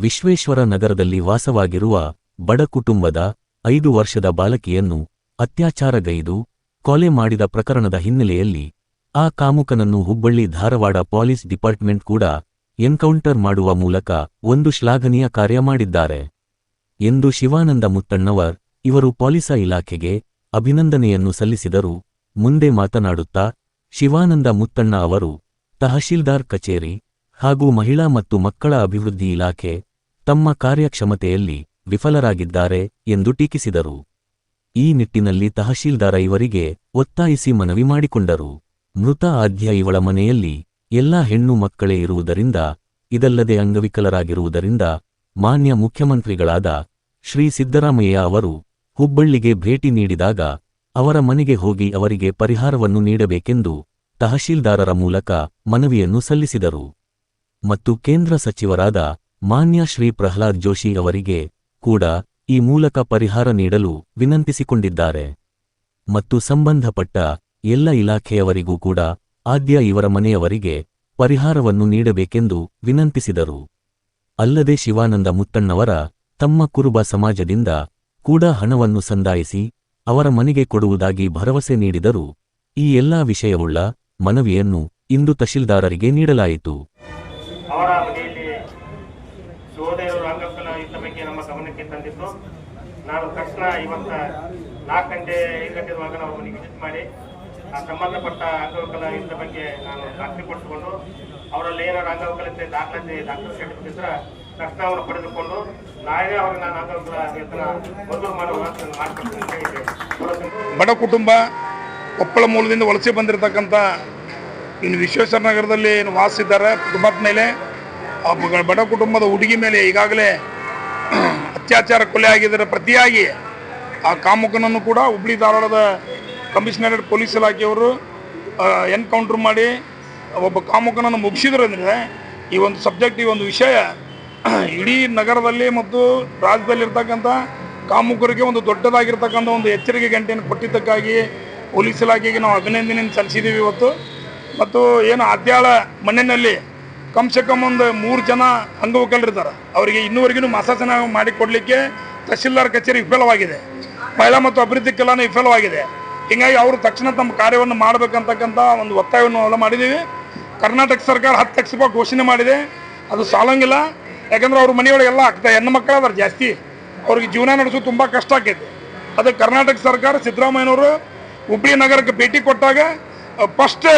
ವಿಶ್ವೇಶ್ವರ ನಗರದಲ್ಲಿ ವಾಸವಾಗಿರುವ ಬಡ ಕುಟುಂಬದ ಐದು ವರ್ಷದ ಬಾಲಕಿಯನ್ನು ಅತ್ಯಾಚಾರಗೈದು ಕೊಲೆ ಮಾಡಿದ ಪ್ರಕರಣದ ಹಿನ್ನೆಲೆಯಲ್ಲಿ ಆ ಕಾಮುಕನನ್ನು ಹುಬ್ಬಳ್ಳಿ ಧಾರವಾಡ ಪೊಲೀಸ್ ಡಿಪಾರ್ಟ್ಮೆಂಟ್ ಕೂಡ ಎನ್ಕೌಂಟರ್ ಮಾಡುವ ಮೂಲಕ ಒಂದು ಶ್ಲಾಘನೀಯ ಕಾರ್ಯ ಮಾಡಿದ್ದಾರೆ ಎಂದು ಶಿವಾನಂದ ಮುತ್ತಣ್ಣವರ್, ಇವರು ಪೊಲೀಸ ಇಲಾಖೆಗೆ ಅಭಿನಂದನೆಯನ್ನು ಸಲ್ಲಿಸಿದರು. ಮುಂದೆ ಮಾತನಾಡುತ್ತಾ, ಶಿವಾನಂದ ಮುತ್ತಣ್ಣ ಅವರು ತಹಶೀಲ್ದಾರ್ ಕಚೇರಿ ಹಾಗೂ ಮಹಿಳಾ ಮತ್ತು ಮಕ್ಕಳ ಅಭಿವೃದ್ಧಿ ಇಲಾಖೆ ತಮ್ಮ ಕಾರ್ಯಕ್ಷಮತೆಯಲ್ಲಿ ವಿಫಲರಾಗಿದ್ದಾರೆ ಎಂದು ಟೀಕಿಸಿದರು. ಈ ನಿಟ್ಟಿನಲ್ಲಿ ತಹಶೀಲ್ದಾರ ಇವರಿಗೆ ಒತ್ತಾಯಿಸಿ ಮನವಿ ಮಾಡಿಕೊಂಡರು. ಮೃತ ಆದ್ಯ ಇವಳ ಮನೆಯಲ್ಲಿ ಎಲ್ಲಾ ಹೆಣ್ಣು ಮಕ್ಕಳೇ ಇರುವುದರಿಂದ, ಇದಲ್ಲದೆ ಅಂಗವಿಕಲರಾಗಿರುವುದರಿಂದ ಮಾನ್ಯ ಮುಖ್ಯಮಂತ್ರಿಗಳಾದ ಶ್ರೀ ಸಿದ್ದರಾಮಯ್ಯ ಅವರು ಹುಬ್ಬಳ್ಳಿಗೆ ಭೇಟಿ ನೀಡಿದಾಗ ಅವರ ಮನೆಗೆ ಹೋಗಿ ಅವರಿಗೆ ಪರಿಹಾರವನ್ನು ನೀಡಬೇಕೆಂದು ತಹಶೀಲ್ದಾರರ ಮೂಲಕ ಮನವಿಯನ್ನು ಸಲ್ಲಿಸಿದರು. ಮತ್ತು ಕೇಂದ್ರ ಸಚಿವರಾದ ಮಾನ್ಯ ಶ್ರೀ ಪ್ರಹ್ಲಾದ್ ಜೋಶಿ ಅವರಿಗೆ ಕೂಡ ಈ ಮೂಲಕ ಪರಿಹಾರ ನೀಡಲು ವಿನಂತಿಸಿಕೊಂಡಿದ್ದಾರೆ. ಮತ್ತು ಸಂಬಂಧಪಟ್ಟ ಎಲ್ಲ ಇಲಾಖೆಯವರಿಗೂ ಕೂಡ ಆದ್ಯ ಇವರ ಮನೆಯವರಿಗೆ ಪರಿಹಾರವನ್ನು ನೀಡಬೇಕೆಂದು ವಿನಂತಿಸಿದರು. ಅಲ್ಲದೆ ಶಿವಾನಂದ ಮುತ್ತಣ್ಣವರ ತಮ್ಮ ಕುರುಬ ಸಮಾಜದಿಂದ ಕೂಡ ಹಣವನ್ನು ಸಂದಾಯಿಸಿ ಅವರ ಮನೆಗೆ ಕೊಡುವುದಾಗಿ ಭರವಸೆ ನೀಡಿದರು ಈ ಎಲ್ಲಾ ವಿಷಯವುಳ್ಳ ಮನವಿಯನ್ನು ಇಂದು ತಹಶೀಲ್ದಾರರಿಗೆ ನೀಡಲಾಯಿತು. ಸಹೋದರರು ಅಂಗವಿಕಲ ಈ ಬಗ್ಗೆ ನಮ್ಮ ಗಮನಕ್ಕೆ ತಂದಿದ್ದು. ನಾನು ತಕ್ಷಣ ಇವತ್ತ ನಾಲ್ಕು ಗಂಟೆ ಐದು ಗಂಟೆ ಒಳಗ ನಾವು ಮನೆಗೆ ವಿಸಿಟ್ ಮಾಡಿ, ಆ ಸಂಬಂಧಪಟ್ಟ ಅಂಗವಿಕಲ ಇದ್ದ ಬಗ್ಗೆ ನಾನು ದಾಖಲೆ ಕೊಟ್ಟುಕೊಂಡು, ಅವರಲ್ಲಿ ಏನಾದ್ರು ಅಂಗವಿಕಲತೆ ದಾಖಲಾತಿ ಡಾಕ್ಟರ್ ಸರ್ಟಿಫಿಕೇಟ್ ಇದ್ರೆ ತಕ್ಷಣ ಅವರು ಪಡೆದುಕೊಂಡು ನಾಳೆ ಅವ್ರಿಗೆ ನಾನು ಅಂಗವಿಕಲ ವೇತನ ಮಂಜೂರು ಮಾಡುವ ಬಡ ಕುಟುಂಬ, ಕೊಪ್ಪಳ ಮೂಲದಿಂದ ವಲಸೆ ಬಂದಿರತಕ್ಕಂಥ ಇನ್ನು ವಿಶ್ವೇಶ್ವರ ನಗರದಲ್ಲಿ ಏನು ವಾಸಿದ್ದಾರೆ ಕುಟುಂಬದ ಮೇಲೆ ಬಡ ಕುಟುಂಬದ ಹುಡುಗಿ ಮೇಲೆ ಈಗಾಗಲೇ ಅತ್ಯಾಚಾರ ಕೊಲೆ ಆಗಿದ್ದರ ಪ್ರತಿಯಾಗಿ ಆ ಕಾಮುಕನನ್ನು ಕೂಡ ಹುಬ್ಳಿ ಧಾರವಾಡದ ಕಮಿಷನರೇಟ್ ಪೊಲೀಸ್ ಇಲಾಖೆಯವರು ಎನ್ಕೌಂಟ್ರ್ ಮಾಡಿ ಒಬ್ಬ ಕಾಮುಕನನ್ನು ಮುಗಿಸಿದ್ರಂದ್ರೆ ಈ ಒಂದು ಸಬ್ಜೆಕ್ಟ್, ಈ ಒಂದು ವಿಷಯ ಇಡೀ ನಗರದಲ್ಲಿ ಮತ್ತು ರಾಜ್ಯದಲ್ಲಿರ್ತಕ್ಕಂಥ ಕಾಮುಕರಿಗೆ ಒಂದು ದೊಡ್ಡದಾಗಿರ್ತಕ್ಕಂಥ ಒಂದು ಎಚ್ಚರಿಕೆ ಗಂಟೆಯನ್ನು ಕೊಟ್ಟಿದ್ದಕ್ಕಾಗಿ ಪೊಲೀಸ್ ಇಲಾಖೆಗೆ ನಾವು ಅಭಿನಂದನೆಯನ್ನು ಸಲ್ಲಿಸಿದ್ದೀವಿ ಇವತ್ತು. ಮತ್ತು ಏನು ಅದ್ಯಾಳ ಮಣ್ಣಿನಲ್ಲಿ ಕಮ್ ಸೆ ಕಮ್ ಒಂದು ಮೂರು ಜನ ಅಂಗವಿಕಲರಿದ್ದಾರೆ. ಅವರಿಗೆ ಇನ್ನೂವರೆಗೂ ಮಾಸಾಸನ ಮಾಡಿಕೊಡ್ಲಿಕ್ಕೆ ತಹಶೀಲ್ದಾರ್ ಕಚೇರಿ ವಿಫಲವಾಗಿದೆ. ಮಹಿಳಾ ಮತ್ತು ಅಭಿವೃದ್ಧಿ ಕಲಾನ ವಿಫಲವಾಗಿದೆ. ಹೀಗಾಗಿ ಅವರು ತಕ್ಷಣ ತಮ್ಮ ಕಾರ್ಯವನ್ನು ಮಾಡಬೇಕಂತಕ್ಕಂಥ ಒಂದು ಒತ್ತಾಯವನ್ನು ಎಲ್ಲ ಮಾಡಿದ್ದೀವಿ. ಕರ್ನಾಟಕ ಸರ್ಕಾರ ಹತ್ತು ಲಕ್ಷ ರೂಪಾಯಿ ಘೋಷಣೆ ಮಾಡಿದೆ. ಅದು ಸಾಲಂಗಿಲ್ಲ. ಯಾಕಂದ್ರೆ ಅವ್ರ ಮನೆಯೊಳಗೆಲ್ಲ ಆಗ್ತಾ ಹೆಣ್ಣು ಮಕ್ಕಳು ಅದಾರ ಜಾಸ್ತಿ. ಅವ್ರಿಗೆ ಜೀವನ ನಡೆಸೋದು ತುಂಬ ಕಷ್ಟ ಆಕೈತಿ. ಅದಕ್ಕೆ ಕರ್ನಾಟಕ ಸರ್ಕಾರ ಸಿದ್ದರಾಮಯ್ಯನವರು ಹುಬ್ಳಿ ನಗರಕ್ಕೆ ಭೇಟಿ ಕೊಟ್ಟಾಗ ಫಸ್ಟ್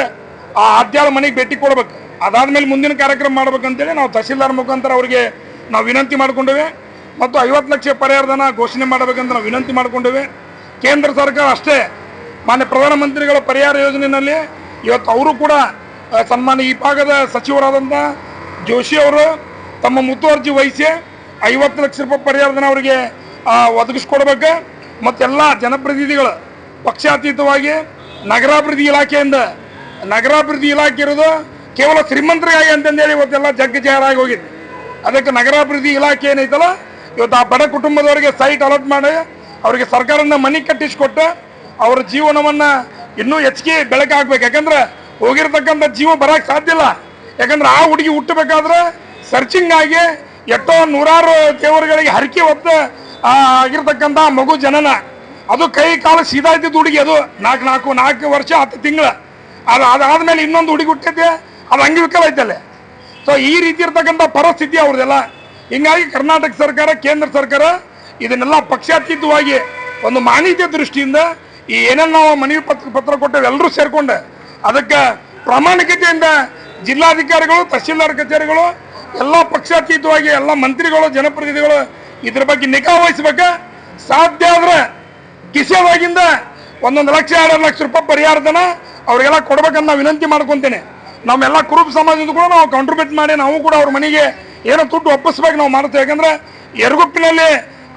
ಆ ಆದ್ಯಾಳ ಮನೆಗೆ ಭೇಟಿ ಕೊಡ್ಬೇಕು. ಅದಾದ್ಮೇಲೆ ಮುಂದಿನ ಕಾರ್ಯಕ್ರಮ ಮಾಡ್ಬೇಕಂತೇಳಿ ನಾವು ತಹಶೀಲ್ದಾರ್ ಮುಖಾಂತರ ಅವರಿಗೆ ನಾವು ವಿನಂತಿ ಮಾಡಿಕೊಂಡಿವೆ. ಮತ್ತು ಐವತ್ತು ಲಕ್ಷ ಪರಿಹಾರಧನ ಘೋಷಣೆ ಮಾಡಬೇಕಂತ ನಾವು ವಿನಂತಿ ಮಾಡಿಕೊಂಡಿವೆ. ಕೇಂದ್ರ ಸರ್ಕಾರ ಅಷ್ಟೇ ಮಾನ್ಯ ಪ್ರಧಾನಮಂತ್ರಿಗಳ ಪರಿಹಾರ ಯೋಜನೆಯಲ್ಲಿ ಇವತ್ತು ಅವರು ಕೂಡ ಸನ್ಮಾನ ಈ ಭಾಗದ ಸಚಿವರಾದಂಥ ಜೋಶಿ ಅವರು ತಮ್ಮ ಮುತುವರ್ಜಿ ವಹಿಸಿ ಐವತ್ತು ಲಕ್ಷ ರೂಪಾಯಿ ಪರಿಹಾರಧನ ಅವರಿಗೆ ಒದಗಿಸ್ಕೊಡ್ಬೇಕು. ಮತ್ತೆಲ್ಲ ಜನಪ್ರತಿನಿಧಿಗಳು ಪಕ್ಷಾತೀತವಾಗಿ ನಗರಾಭಿವೃದ್ಧಿ ಇಲಾಖೆಯಿಂದ, ನಗರಾಭಿವೃದ್ಧಿ ಇಲಾಖೆ ಇರೋದು ಕೇವಲ ಶ್ರೀಮಂತರಿಗಾಗಿ ಅಂತಂದೇಳಿ ಇವತ್ತೆಲ್ಲ ಜಗ್ಗ ಜಾರಾಗಿ ಹೋಗಿದೆ. ಅದಕ್ಕೆ ನಗರಾಭಿವೃದ್ಧಿ ಇಲಾಖೆ ಏನೈತಲ್ಲ, ಇವತ್ತು ಆ ಬಡ ಕುಟುಂಬದವರಿಗೆ ಸೈಟ್ ಅಲಾಟ್ ಮಾಡಿ, ಅವರಿಗೆ ಸರ್ಕಾರದಿಂದ ಮನೆ ಕಟ್ಟಿಸಿಕೊಟ್ಟು ಅವರ ಜೀವನವನ್ನ ಇನ್ನೂ ಹೆಚ್ಚಿಗೆ ಬೆಳಕಾಗ್ಬೇಕು ಯಾಕಂದ್ರೆ ಹೋಗಿರ್ತಕ್ಕಂಥ ಜೀವ ಬರಕ್ಕೆ ಸಾಧ್ಯ ಇಲ್ಲ. ಯಾಕಂದ್ರೆ ಆ ಹುಡುಗಿ ಹುಟ್ಟಬೇಕಾದ್ರೆ ಸರ್ಚಿಂಗ್ ಆಗಿ ಎಷ್ಟೋ ನೂರಾರು ದೇವರುಗಳಿಗೆ ಹರಕೆ ಹೊತ್ತು, ಆ, ಆಗಿರ್ತಕ್ಕಂಥ ಮಗು ಜನನ. ಅದು ಕೈ ಕಾಲು ಸೀದಾ ಇದ್ದಿದ್ದು ಹುಡುಗಿ ಅದು. ನಾಲ್ಕು ನಾಲ್ಕು ನಾಲ್ಕು ವರ್ಷ, ಹತ್ತು ತಿಂಗಳು. ಅದು, ಅದಾದ್ಮೇಲೆ ಇನ್ನೊಂದು ಹುಡುಗಿ ಹುಟ್ಟೈತೆ ಅದು ಅಂಗವಿಕಲ ಐತಲ್ಲೇ. ಸೊ ಈ ರೀತಿ ಇರ್ತಕ್ಕಂಥ ಪರಿಸ್ಥಿತಿ ಅವ್ರದ್ದೆಲ್ಲ. ಹಿಂಗಾಗಿ ಕರ್ನಾಟಕ ಸರ್ಕಾರ, ಕೇಂದ್ರ ಸರ್ಕಾರ ಇದನ್ನೆಲ್ಲ ಪಕ್ಷಾತೀತವಾಗಿ ಒಂದು ಮಾನ್ಯತೆ ದೃಷ್ಟಿಯಿಂದ ಈ ಏನೇನು ನಾವು ಮನವಿ ಪತ್ರ ಪತ್ರ ಕೊಟ್ಟೇವೆ, ಎಲ್ಲರೂ ಸೇರ್ಕೊಂಡು. ಅದಕ್ಕೆ ಪ್ರಾಮಾಣಿಕತೆಯಿಂದ ಜಿಲ್ಲಾಧಿಕಾರಿಗಳು, ತಹಶೀಲ್ದಾರ್ ಕಚೇರಿಗಳು, ಎಲ್ಲ ಪಕ್ಷಾತೀತವಾಗಿ ಎಲ್ಲ ಮಂತ್ರಿಗಳು, ಜನಪ್ರತಿನಿಧಿಗಳು ಇದ್ರ ಬಗ್ಗೆ ನಿಗಾ ವಹಿಸ್ಬೇಕು. ಸಾಧ್ಯ ಆದ್ರೆ ಕಿಸೆದಾಗಿಂದ ಒಂದೊಂದು ಲಕ್ಷ, ಎರಡು ಲಕ್ಷ ರೂಪಾಯಿ ಪರಿಹಾರದನ ಅವ್ರಿಗೆಲ್ಲ ಕೊಡ್ಬೇಕಂತ ವಿನಂತಿ ಮಾಡ್ಕೊಂತೇನೆ. ನಮ್ಮೆಲ್ಲ ಕುರುಬ ಸಮಾಜದ ಕೂಡ ನಾವು ಕಾಂಟ್ರಿಬ್ಯೂಟ್ ಮಾಡಿ ನಾವು ಕೂಡ ಅವ್ರ ಮನೆಗೆ ಏನೋ ದುಡ್ಡು ಒಪ್ಪಿಸ್ಬೇಕು ನಾವು ಮಾಡ್ತೇವೆ. ಯಾಕಂದ್ರೆ ಎರಗುಪ್ಪಿನಲ್ಲಿ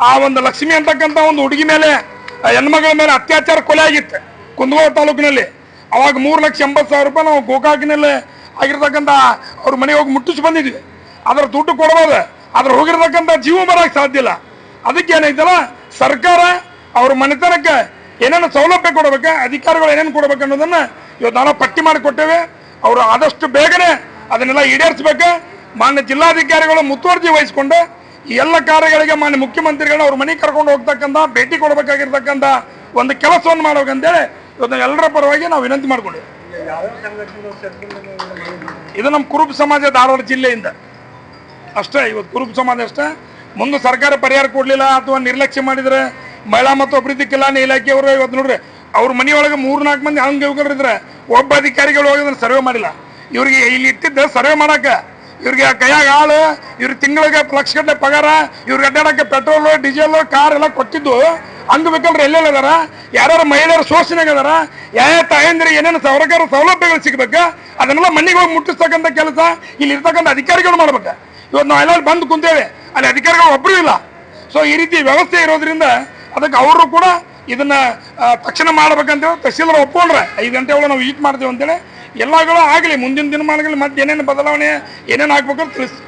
ಆ ಒಂದು ಲಕ್ಷ್ಮಿ ಅಂತಕ್ಕಂಥ ಒಂದು ಹುಡುಗಿ ಮೇಲೆ ಹೆಣ್ಮಗಳ ಮೇಲೆ ಅತ್ಯಾಚಾರ ಕೊಲೆ ಆಗಿತ್ತು ಕುಂದಗೋಳ ತಾಲೂಕಿನಲ್ಲಿ. ಅವಾಗ ಮೂರು ಲಕ್ಷ ಎಂಬತ್ತು ಸಾವಿರ ರೂಪಾಯಿ ನಾವು ಗೋಕಾಕಿನಲ್ಲಿ ಆಗಿರ್ತಕ್ಕಂಥ ಅವ್ರ ಮನೆಗೆ ಹೋಗಿ ಮುಟ್ಟಿಸಿ ಬಂದಿದ್ವಿ. ಅದರ ದುಡ್ಡು ಕೊಡ್ಬೋದು ಅದ್ರ ಹೋಗಿರ್ತಕ್ಕಂಥ ಜೀವ ಬರೋಕ್ಕೆ ಸಾಧ್ಯ ಇಲ್ಲ. ಅದಕ್ಕೆ ಏನೈತಲ್ಲ ಸರ್ಕಾರ ಅವ್ರ ಮನೆತನಕ್ಕೆ ಏನೇನು ಸೌಲಭ್ಯ ಕೊಡಬೇಕು, ಅಧಿಕಾರಿಗಳು ಏನೇನು ಕೊಡ್ಬೇಕು ಅನ್ನೋದನ್ನು ಇವತ್ತು ನಾನು ಪಟ್ಟಿ ಮಾಡಿ ಕೊಟ್ಟೇವೆ. ಅವರು ಆದಷ್ಟು ಬೇಗನೆ ಅದನ್ನೆಲ್ಲ ಈಡೇರಿಸ್ಬೇಕು. ಮಾನ್ಯ ಜಿಲ್ಲಾಧಿಕಾರಿಗಳು ಮುತುವರ್ಜಿ ವಹಿಸಿಕೊಂಡು ಈ ಎಲ್ಲ ಕಾರ್ಯಗಳಿಗೆ ಮಾನ್ಯ ಮುಖ್ಯಮಂತ್ರಿಗಳನ್ನ ಅವ್ರ ಮನೆಗೆ ಕರ್ಕೊಂಡು ಹೋಗ್ತಕ್ಕಂಥ, ಭೇಟಿ ಕೊಡಬೇಕಾಗಿರ್ತಕ್ಕಂಥ ಒಂದು ಕೆಲಸವನ್ನು ಮಾಡೋಕಂತೇಳಿ ಇವತ್ತು ಎಲ್ಲರ ಪರವಾಗಿ ನಾವು ವಿನಂತಿ ಮಾಡ್ಕೊಂಡಿವಿ. ಇದು ನಮ್ಮ ಕುರುಬ ಸಮಾಜ ಧಾರವಾಡ ಜಿಲ್ಲೆಯಿಂದ. ಅಷ್ಟೇ, ಇವತ್ತು ಕುರುಬ ಸಮಾಜ ಅಷ್ಟೇ. ಮುಂದೆ ಸರ್ಕಾರ ಪರಿಹಾರ ಕೊಡಲಿಲ್ಲ ಅಥವಾ ನಿರ್ಲಕ್ಷ್ಯ ಮಾಡಿದರೆ ಮಹಿಳಾ ಮತ್ತು ಅಭಿವೃದ್ಧಿ ಕಲ್ಯಾಣ ಇಲಾಖೆಯವರು ಇವತ್ತು ನೋಡ್ರಿ, ಅವ್ರ ಮನೆಯೊಳಗೆ ಮೂರು ನಾಲ್ಕು ಮಂದಿ ಹಂಗೆ ಇದ್ರೆ ಒಬ್ಬ ಅಧಿಕಾರಿಗಳು ಹೋಗಿ ಸರ್ವೆ ಮಾಡಿಲ್ಲ. ಇವ್ರಿಗೆ ಇಲ್ಲಿ ಇಟ್ಟಿದ್ದ ಸರ್ವೆ ಮಾಡಕ್ಕೆ. ಇವ್ರಿಗೆ ಕೈಯಾಗ ಆಳು ಇವ್ರ ತಿಂಗಳಿಗೆ ಲಕ್ಷಗಟ್ಟಲೆ ಪಗಾರ, ಇವ್ರಿಗೆ ಅಡ್ಡಾಡಕ್ಕೆ ಪೆಟ್ರೋಲು, ಡೀಸೆಲ್, ಕಾರ್ ಎಲ್ಲ ಕೊಟ್ಟಿದ್ದು. ಅಂಗವಿಕಲರು ಎಲ್ಲೆಲ್ಲ ಅದಾರ? ಯಾರ್ಯಾರು ಮಹಿಳೆಯರು ಶೋಷಣೆಗೆ ಅದಾರ? ಯಾವ ತಾಯಂದಿರಿಗೆ ಏನೇನು ಸರ್ಕಾರ ಸೌಲಭ್ಯಗಳು ಸಿಗ್ಬೇಕು? ಅದನ್ನೆಲ್ಲ ಮನೆಗೆ ಹೋಗಿ ಮುಟ್ಟಿಸ್ತಕ್ಕಂಥ ಕೆಲಸ ಇಲ್ಲಿ ಇರ್ತಕ್ಕಂಥ ಅಧಿಕಾರಿಗಳು ಮಾಡ್ಬೇಕು. ಇವತ್ತು ನಾವು ಎಲ್ಲ ಬಂದು ಕುಂತೇವೆ. ಅಲ್ಲಿ ಅಧಿಕಾರಿಗಳು ಒಬ್ಬರೂ ಇಲ್ಲ. ಸೊ ಈ ರೀತಿ ವ್ಯವಸ್ಥೆ ಇರೋದ್ರಿಂದ ಅದಕ್ಕೆ ಅವರು ಕೂಡ ಇದನ್ನ ತಕ್ಷಣ ಮಾಡ್ಬೇಕಂತೇಳಿ ತಹಸೀಲ್ದಾರ್ ಒಪ್ಕೊಂಡ್ರೆ, ಐದು ಗಂಟೆ ಒಳಗೆ ನಾವು ವಿಸಿಟ್ ಮಾಡ್ತೇವೆ ಅಂತೇಳಿ, ಎಲ್ಲಗಳು ಆಗಲಿ, ಮುಂದಿನ ದಿನಮಾನಗಳಲ್ಲಿ ಮತ್ತೆ ಏನೇನು ಬದಲಾವಣೆ ಏನೇನು ಆಗ್ಬೇಕು ತಿಳಿಸಿ